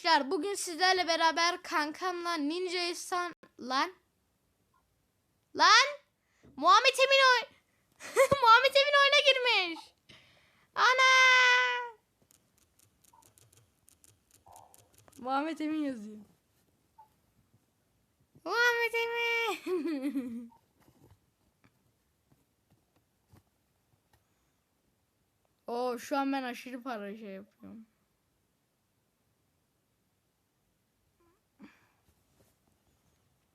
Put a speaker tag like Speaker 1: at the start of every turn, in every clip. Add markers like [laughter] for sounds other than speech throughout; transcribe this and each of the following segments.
Speaker 1: Arkadaşlar bugün sizlerle beraber kankamla Ninja Efsan lan lan Muhammed Emin oy [laughs] Muhammed Emin oyuna girmiş. Ana! Muhammed Emin yazıyor. Muhammed Emin. [laughs] Oo şu an ben aşırı para şey yapıyorum.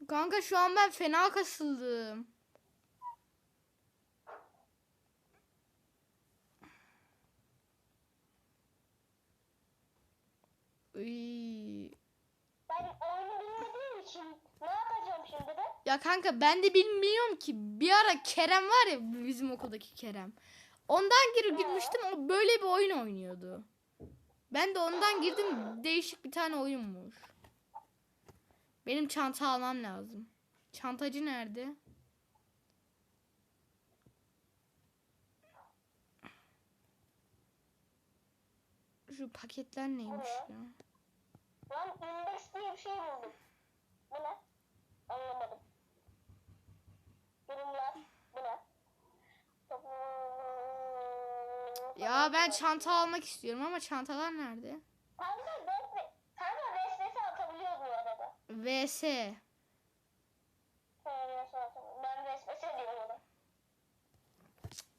Speaker 1: Kanka şu an ben fena kasıldım. Iy.
Speaker 2: Ben oyunu bilmediğim için ne yapacağım şimdi ben?
Speaker 1: Ya kanka ben de bilmiyorum ki. Bir ara Kerem var ya bizim okuldaki Kerem. Ondan gir girmiştim o böyle bir oyun oynuyordu. Ben de ondan girdim değişik bir tane oyunmuş. Benim çanta almam lazım. Çantacı nerede? Şu paketler neymiş ya?
Speaker 2: Ben index diye bir şey buldum. Bu ne? Anlamadım. Durumlar. Bu ne?
Speaker 1: Ya ben çanta almak istiyorum ama çantalar nerede?
Speaker 2: Kanka resme, kanka resmesi atabiliyor bu arada.
Speaker 1: VS.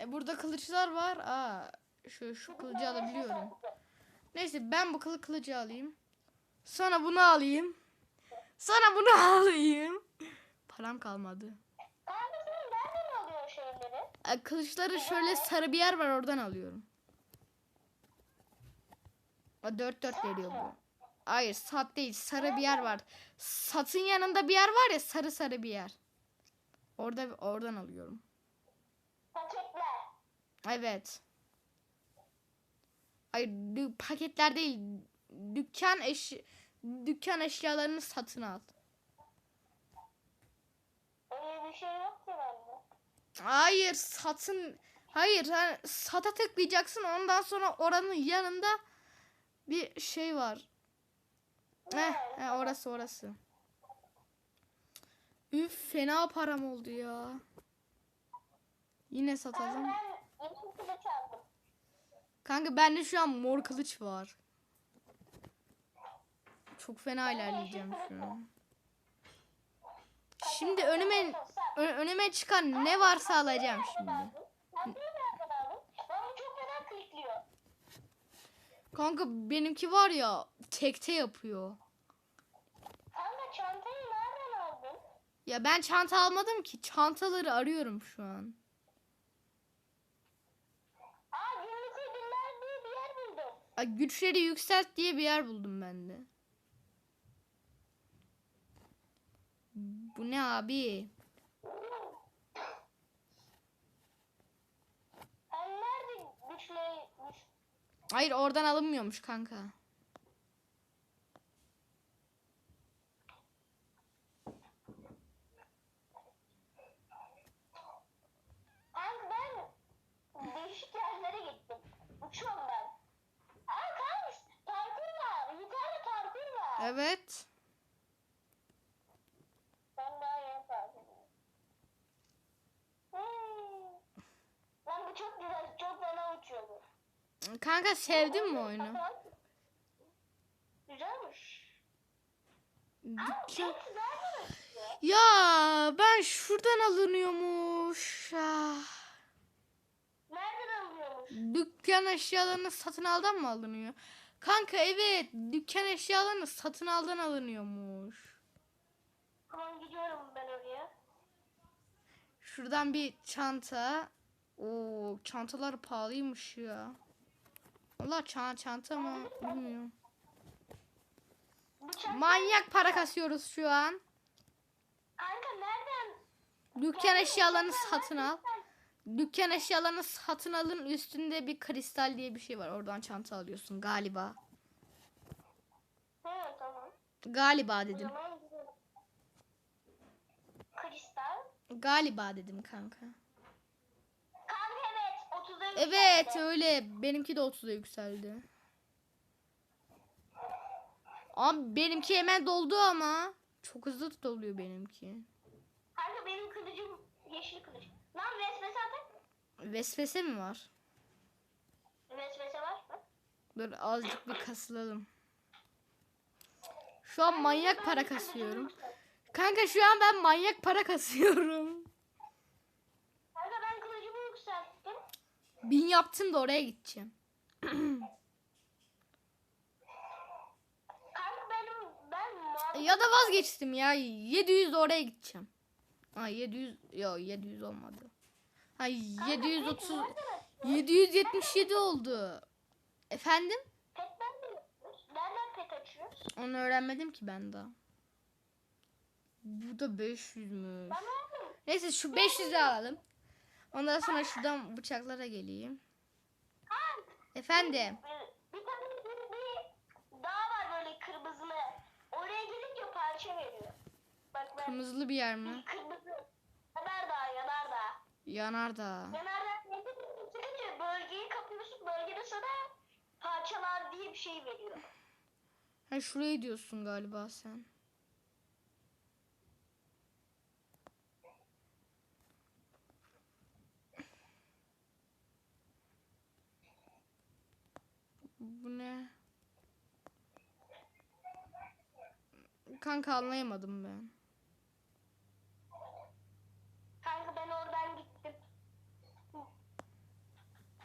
Speaker 1: E burada kılıçlar var. Aa, şu şu kılıcı alabiliyorum. Neyse ben bu kılı kılıcı alayım. Sonra bunu alayım. Sonra bunu [laughs] alayım. Param kalmadı. E, kılıçları şöyle sarı bir yer var oradan alıyorum. O 4 4 veriyor bu. Hayır sat değil sarı bir yer var. Satın yanında bir yer var ya sarı sarı bir yer. Orada oradan alıyorum.
Speaker 2: Paketler.
Speaker 1: Evet. Hayır paketler değil. Dükkan eş dükkan eşyalarını satın al.
Speaker 2: Öyle bir şey yok ki bende.
Speaker 1: Hayır satın Hayır hani sata tıklayacaksın ondan sonra oranın yanında bir şey var. Heh, heh, orası orası. Üf fena param oldu ya. Yine satacağım. Kanka bende şu an mor kılıç var. Çok fena ilerleyeceğim şu an. Şimdi önüme önüme çıkan ne varsa alacağım şimdi.
Speaker 2: Sen de nereden aldın? Ben bu çok fena klikliyor.
Speaker 1: Kanka benimki var ya tekte yapıyor.
Speaker 2: Kanka çantayı nereden aldın?
Speaker 1: Ya ben çanta almadım ki. Çantaları arıyorum şu an.
Speaker 2: Aa günlük ödüller diye bir yer buldum.
Speaker 1: Ay, güçleri yükselt diye bir yer buldum ben de. Bu ne abi?
Speaker 2: Sen nerede güçle güç?
Speaker 1: Hayır oradan alınmıyormuş kanka.
Speaker 2: Kanka ben değişik yerlere gittim. Uçuyorum ben. Aa kanka parkur var. Yukarıda parkur var.
Speaker 1: Evet.
Speaker 2: Ben daha yeni fark ediyorum. Hmm. Lan bu çok güzel. Çok fena uçuyor bu.
Speaker 1: Kanka sevdin mi oyunu?
Speaker 2: Güzelmiş.
Speaker 1: Dükkan... Ya ben şuradan alınıyormuş. Ah.
Speaker 2: Nereden alıyormuş?
Speaker 1: Dükkan eşyalarını satın aldan mı alınıyor? Kanka evet dükkan eşyalarını satın aldan alınıyormuş.
Speaker 2: Tamam gidiyorum ben oraya.
Speaker 1: Şuradan bir çanta. Oo çantalar pahalıymış ya. Allah çanta çanta mı bilmiyorum. Manyak para kasıyoruz şu an.
Speaker 2: Kanka nereden?
Speaker 1: Dükkan eşyalarını satın al. Dükkan eşyalarını satın alın üstünde bir kristal diye bir şey var. Oradan çanta alıyorsun galiba.
Speaker 2: Hı tamam.
Speaker 1: Galiba dedim.
Speaker 2: Kristal.
Speaker 1: Galiba dedim. Kanka
Speaker 2: evet. 30'a
Speaker 1: Evet
Speaker 2: yükseldi.
Speaker 1: öyle. Benimki de 30'a yükseldi. Abi benimki hemen doldu ama. Çok hızlı doluyor benimki.
Speaker 2: Kanka benim kılıcım yeşil kılıç. Lan vesvese atak.
Speaker 1: Vesvese mi var?
Speaker 2: Vesvese var mı?
Speaker 1: Dur azıcık bir kasılalım. Şu an manyak para kasıyorum. Kanka şu an ben manyak para kasıyorum.
Speaker 2: Kanka ben kılıcımı yükselttim.
Speaker 1: Bin yaptım da oraya gideceğim.
Speaker 2: Benim ben
Speaker 1: Ya da vazgeçtim ya. 700 de oraya gideceğim. Ay 700 yok 700 olmadı. Ay 730 777 oldu. Efendim?
Speaker 2: nereden pet açıyoruz?
Speaker 1: Onu öğrenmedim ki ben daha. Bu da 500'müş.
Speaker 2: Ben aldım.
Speaker 1: Neyse şu 500'ü alalım. Ondan sonra şuradan bıçaklara geleyim. Efendim.
Speaker 2: bir, bir tane bir, bir dağ var böyle kırmızılı. Oraya gelince parça veriyor. Bak ben
Speaker 1: Kırmızılı bir yer mi?
Speaker 2: kırmızı. Yanardağ, yanardağ.
Speaker 1: Yanardağ.
Speaker 2: Yanardağ çıkınca bölgeyi kapıyorsun. Bölgede sana parçalar diye bir şey veriyor.
Speaker 1: Ha şuraya diyorsun galiba sen. Bu ne? Kanka anlayamadım ben.
Speaker 2: Kanka ben oradan gittim.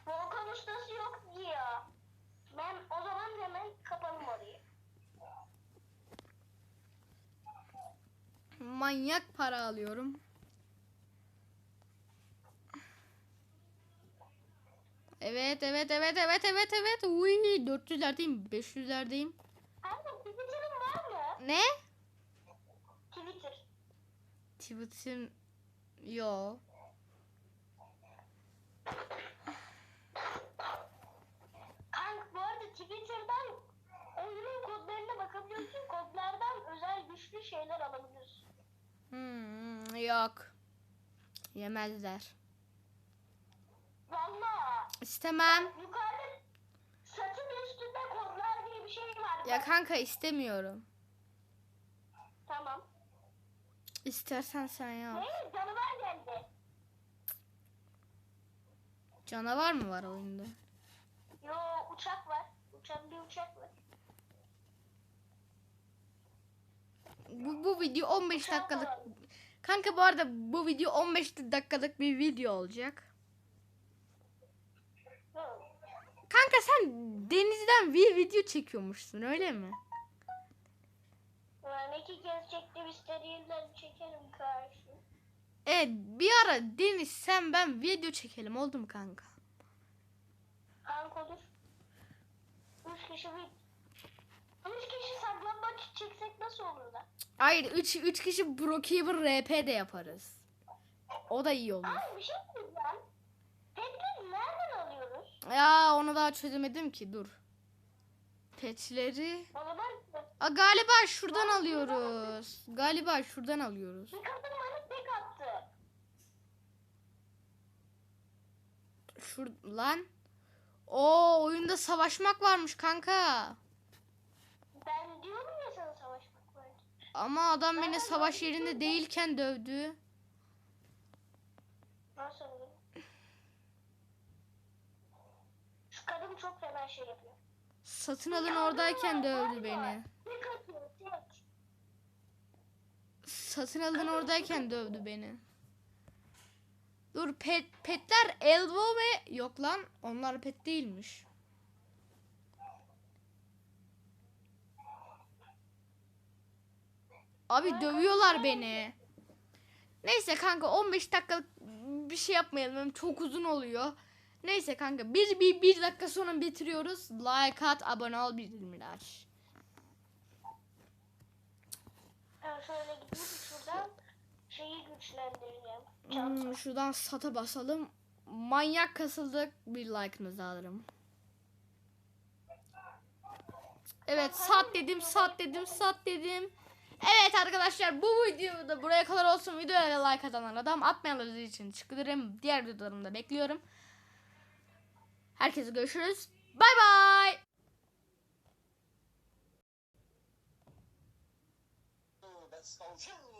Speaker 2: Volkan ustası yok diyor. Ben o zaman hemen kapalım orayı.
Speaker 1: Manyak para alıyorum. Evet evet evet evet evet evet. Uy 400'lerdeyim 500'lerdeyim.
Speaker 2: Kanka Twitter'ın var mı?
Speaker 1: Ne?
Speaker 2: Twitter.
Speaker 1: Twitter yo.
Speaker 2: Kanka bu arada Twitter'dan oyunun kodlarına bakabiliyorsun. Kodlardan özel güçlü şeyler alabiliyorsun.
Speaker 1: Hmm, yok. Yemezler.
Speaker 2: Valla
Speaker 1: İstemem.
Speaker 2: yukarıda satın üstünde kodlar diye bir şey var.
Speaker 1: Ya kanka istemiyorum.
Speaker 2: Tamam.
Speaker 1: İstersen sen yap.
Speaker 2: Ne? Canavar geldi.
Speaker 1: Canavar mı var oyunda?
Speaker 2: Yo uçak var. Uçak bir uçak var.
Speaker 1: Bu, bu video 15 dakikalık. Kanka bu arada bu video 15 dakikalık bir video olacak. Kanka sen denizden bir video çekiyormuşsun öyle mi?
Speaker 2: Ben iki kez çektim istediğimden çekerim karşı.
Speaker 1: Evet bir ara Deniz sen ben video çekelim oldu mu kanka?
Speaker 2: Kanka olur. Üç kişi bir... Üç kişi saklanmak için çeksek nasıl olur da?
Speaker 1: Hayır 3 3 kişi Brokeeper RP de yaparız. O da iyi olur.
Speaker 2: Abi bir şey diyeceğim.
Speaker 1: Ya onu daha çözemedim ki dur. Petleri. Aa, galiba şuradan alıyoruz. Galiba şuradan alıyoruz.
Speaker 2: bir kadın bana tek attı.
Speaker 1: Şur lan. O oyunda savaşmak varmış kanka.
Speaker 2: Ben diyorum ya sana savaşmak var.
Speaker 1: Ama adam beni savaş yerinde değilken dövdü.
Speaker 2: Nasıl kadın çok fena şey yapıyor.
Speaker 1: Satın alın oradayken dövdü beni.
Speaker 2: Tek atıyor tek.
Speaker 1: Satın alın oradayken dövdü beni. Dur pet petler elbow ve yok lan onlar pet değilmiş. Abi dövüyorlar beni. Neyse kanka 15 dakikalık bir şey yapmayalım. Çok uzun oluyor. Neyse kanka bir, bir, bir dakika sonra bitiriyoruz. Like at, abone ol.
Speaker 2: Ben şöyle gidip şuradan şeyi güçlendireceğim.
Speaker 1: Hmm, şuradan sata basalım. Manyak kasıldık. Bir like'ınızı alırım. Evet sat dedim sat dedim sat dedim. Evet arkadaşlar bu video da buraya kadar olsun. Videoya like atan adam atmayanlar için ederim. Diğer videolarımda bekliyorum. Herkese görüşürüz. Bye, bay.
Speaker 3: That's so